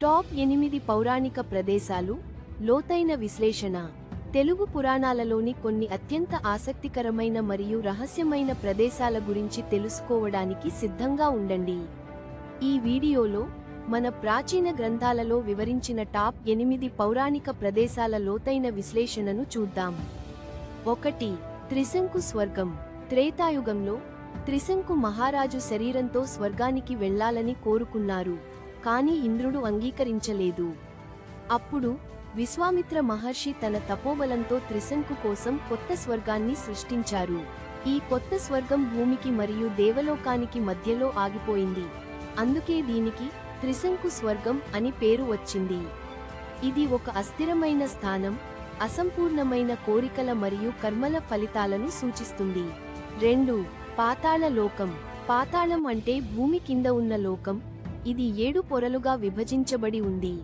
Top ఎనిమిది పౌరాణిక ప్రదేశాలు లోతైన విశ్లేషణ తెలుగు పురాణాలలోని కొన్ని అత్యంత ఆసక్తికరమైన మరియు రహస్యమైన ప్రదేశాల గురించి తెలుసుకోవడానికి సిద్ధంగా ఉండండి. ఈ వీడియోలో మన ప్రాచీన గ్రంథాలలో వివరించిన టాప్ ఎనిమిది పౌరాణిక ప్రదేశాల లోతైన విశ్లేషణను చూద్దాం. ఒకటి త్రిశంకు స్వర్గం. త్రేతాయుగంలో త్రిశంకు మహారాజు శరీరంతో స్వర్గానికి వెళ్ళాలని కోరుకున్నారు. కాని ఇంద్రుడు అంగీకరించలేదు. అప్పుడు విశ్వామిత్ర మహర్షి తన తపోబలంతో త్రిశంకు కోసం కొత్త స్వర్గాన్ని సృష్టించారు. ఈ కొత్త స్వర్గం భూమికి మరియు దేవలోకానికి మధ్యలో ఆగిపోయింది. అందుకే దీనికి త్రిశంకు స్వర్గం అని పేరు వచ్చింది. ఇది ఒక అస్థిరమైన స్థానం అసంపూర్ణమైన కోరికల మరియు కర్మల ఫలితాలను సూచిస్తుంది. రెండు పాతాళ లోకం పాతాళం అంటే భూమి కింద ఉన్న లోకం ఇది ఏడు పొరలుగా విభజించబడి ఉంది.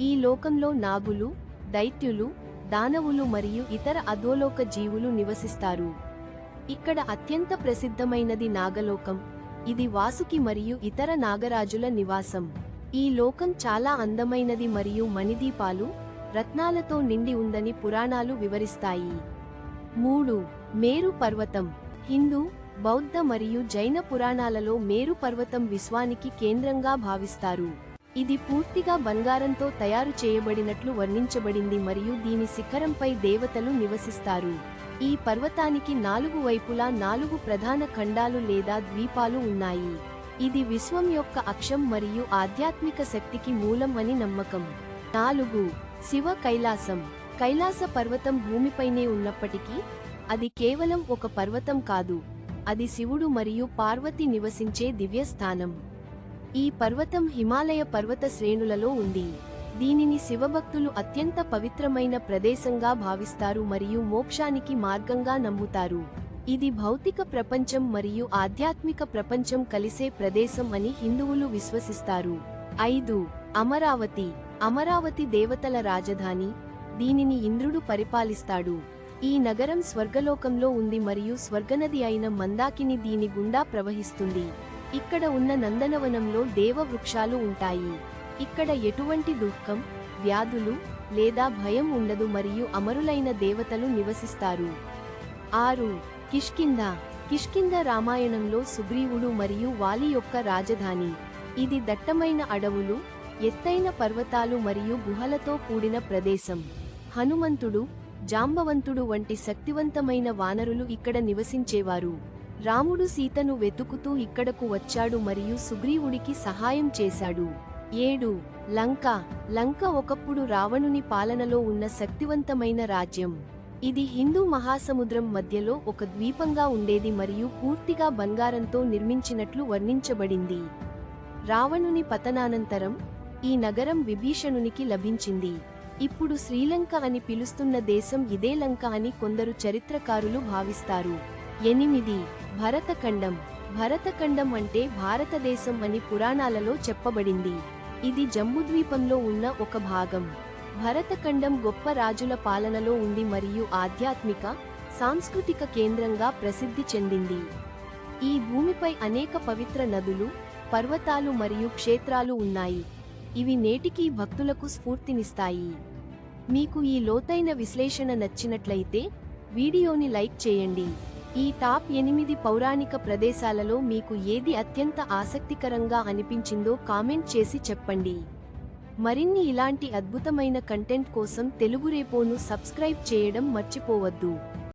ఈ లోకంలో నాగులు దైత్యులు దానవులు మరియు ఇతర అధోలోక జీవులు నివసిస్తారు. ఇక్కడ అత్యంత ప్రసిద్ధమైనది నాగలోకం ఇది వాసుకి మరియు ఇతర నాగరాజుల నివాసం. ఈ లోకం చాలా అందమైనది మరియు మణిదీపాలు రత్నాలతో నిండి ఉందని పురాణాలు వివరిస్తాయి. మూడు మేరు పర్వతం హిందూ బౌద్ధ మరియు జైన పురాణాలలో మేరు పర్వతం విశ్వానికి కేంద్రంగా భావిస్తారు. ఇది పూర్తిగా బంగారంతో తయారు చేయబడినట్లు వర్ణించబడింది మరియు దీని శిఖరంపై దేవతలు నివసిస్తారు. ఈ పర్వతానికి నాలుగు వైపులా నాలుగు ప్రధాన ఖండాలు లేదా ద్వీపాలు ఉన్నాయి. ఇది విశ్వం యొక్క అక్షం మరియు ఆధ్యాత్మిక శక్తికి మూలం అని నమ్మకం. నాలుగు. శివ కైలాసం. కైలాస పర్వతం భూమిపైనే ఉన్నప్పటికీ అది కేవలం ఒక పర్వతం కాదు. అది శివుడు మరియు పార్వతి నివసించే దివ్యస్థానం. ఈ పర్వతం హిమాలయ పర్వత శ్రేణులలో ఉంది. దీనిని శివభక్తులు అత్యంత పవిత్రమైన ప్రదేశంగా భావిస్తారు మరియు మోక్షానికి మార్గంగా నమ్ముతారు. ఇది భౌతిక ప్రపంచం మరియు ఆధ్యాత్మిక ప్రపంచం కలిసే ప్రదేశం అని హిందువులు విశ్వసిస్తారు. ఐదు. అమరావతి. అమరావతి దేవతల రాజధాని. దీనిని ఇంద్రుడు పరిపాలిస్తాడు. ఈ నగరం స్వర్గలోకంలో ఉంది మరియు స్వర్గనది అయిన మందాకిని దీని గుండా ప్రవహిస్తుంది. ఇక్కడ ఉన్న నందనవనంలో దేవ వృక్షాలు ఉంటాయి. ఇక్కడ ఎటువంటి దుఃఖం వ్యాధులు లేదా భయం ఉండదు మరియు అమరులైన దేవతలు నివసిస్తారు. ఆరు కిష్కింద కిష్కింద రామాయణంలో సుగ్రీవుడు మరియు వాలి యొక్క రాజధాని. ఇది దట్టమైన అడవులు ఎత్తైన పర్వతాలు మరియు గుహలతో కూడిన ప్రదేశం. హనుమంతుడు జాంబవంతుడు వంటి శక్తివంతమైన వానరులు ఇక్కడ నివసించేవారు. రాముడు సీతను వెతుకుతూ ఇక్కడకు వచ్చాడు మరియు సుగ్రీవుడికి సహాయం చేశాడు. ఏడు. లంక. లంక ఒకప్పుడు రావణుని పాలనలో ఉన్న శక్తివంతమైన రాజ్యం. ఇది హిందూ మహాసముద్రం మధ్యలో ఒక ద్వీపంగా ఉండేది మరియు పూర్తిగా బంగారంతో నిర్మించినట్లు వర్ణించబడింది. రావణుని పతనానంతరం ఈ నగరం విభీషణునికి లభించింది. ఇప్పుడు శ్రీలంక అని పిలుస్తున్న దేశం ఇదే లంక అని కొందరు చరిత్రకారులు భావిస్తారు. ఎనిమిది భరతఖండం. భరతఖండం అంటే భారతదేశం అని పురాణాలలో చెప్పబడింది. ఇది జంబుద్వీపంలో ఉన్న ఒక భాగం. భరతఖండం గొప్ప రాజుల పాలనలో ఉంది మరియు ఆధ్యాత్మిక సాంస్కృతిక కేంద్రంగా ప్రసిద్ధి చెందింది. ఈ భూమిపై అనేక పవిత్ర నదులు పర్వతాలు మరియు క్షేత్రాలు ఉన్నాయి. ఇవి నేటికీ భక్తులకు స్ఫూర్తినిస్తాయి. మీకు ఈ లోతైన విశ్లేషణ నచ్చినట్లయితే వీడియోని లైక్ చేయండి. ఈ టాప్ ఎనిమిది పౌరాణిక ప్రదేశాలలో మీకు ఏది అత్యంత ఆసక్తికరంగా అనిపించిందో కామెంట్ చేసి చెప్పండి. మరిన్ని ఇలాంటి అద్భుతమైన కంటెంట్ కోసం తెలుగు రేపోను సబ్స్క్రైబ్ చేయడం మర్చిపోవద్దు.